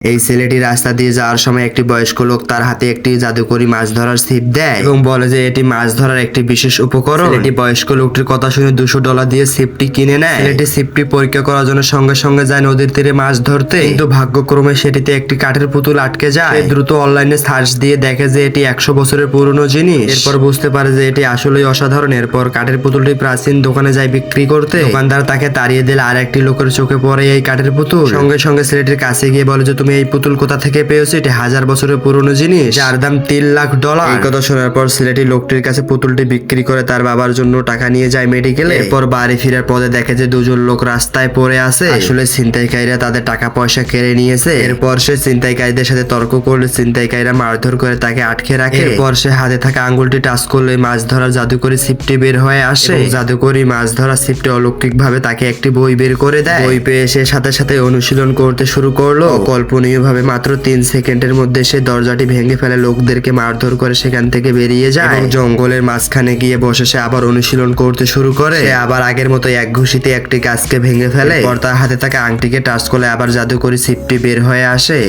এই ছেলেটি রাস্তা দিয়ে যাওয়ার সময় একটি বয়স্ক লোক তার হাতে একটি জাদুকরি মাছ ধরার ছিপ দেয় এবং বলে যে এটি মাছ ধরার একটি বিশেষ উপকরণ। এটি বয়স্ক লোকটির কথা শুনে দুশো ডলার দিয়ে ছিপটি কিনে নেয়। ছেলেটি ছিপটি পরীক্ষা করার জন্য সঙ্গে সঙ্গে যায় নদীর তীরে মাছ ধরতে। কিন্তু ভাগ্যক্রমে সেটিতে একটি কাঠের পুতুল আটকে যায়। দ্রুত অনলাইনে সার্চ দিয়ে দেখে যে এটি একশো বছরের পুরনো জিনিস। এরপর বুঝতে পারে যে এটি আসলেই অসাধারণ। এরপর কাঠের পুতুলটি প্রাচীন দোকানে যায় বিক্রি করতে। দোকানদার তাকে তাড়িয়ে দিলে আর একটি লোকের চোখে পড়ে এই কাঠের পুতুল। সঙ্গে সঙ্গে ছেলেটির কাছে গিয়ে বলে যে, তুমি এই পুতুল কোথা থেকে পেয়েছ? এটি হাজার বছরের পুরনো জিনিস। যার দাম তিন লাখ ডলার। এই কথা শোনার পর ছেলেটি লোকটির কাছে পুতুলটি বিক্রি করে তার বাবার জন্য টাকা নিয়ে যায় মেডিকেলে। এরপর বাড়ি ফেরার পথে দেখে যে দুজন লোক রাস্তায় পড়ে আছে। আসলে ছিনতাইকারীরা তাদের টাকা পয়সা কেড়ে নিয়েছে। এরপর সে ছিনতাইকারীদের সাথে তর্ক করলে ছিনতাইকারীরা মারধর করে তাকে আটকে রাখে। এরপর সে হাতে থাকা আঙ্গুলটি টাচ করলে মাছ ধরার জাদুকরি ছিপটি বের হয়ে আসে। জাদুকরি মাছ ধরা ছিপটি অলৌকিক ভাবে তাকে একটি বই বের করে দেয়। বই পেয়ে সে সাথে সাথে অনুশীলন করতে শুরু করল। কল্পনীয় ভাবে মাত্র তিন সেকেন্ডের মধ্যে সে দরজাটি ভেঙে ফেলে লোকদেরকে মারধর করে সেখান থেকে বেরিয়ে যায়। জঙ্গলের মাঝখানে গিয়ে বসে সে আবার অনুশীলন করতে শুরু করে। সে আবার আগের মতো এক ঘুষিতে একটি গাছকে ভেঙে ফেলে। এরপর তার হাতে থাকা আংটিকে টাচ করলে আবার জাদুকরি সিপটি বের হয়ে আসে।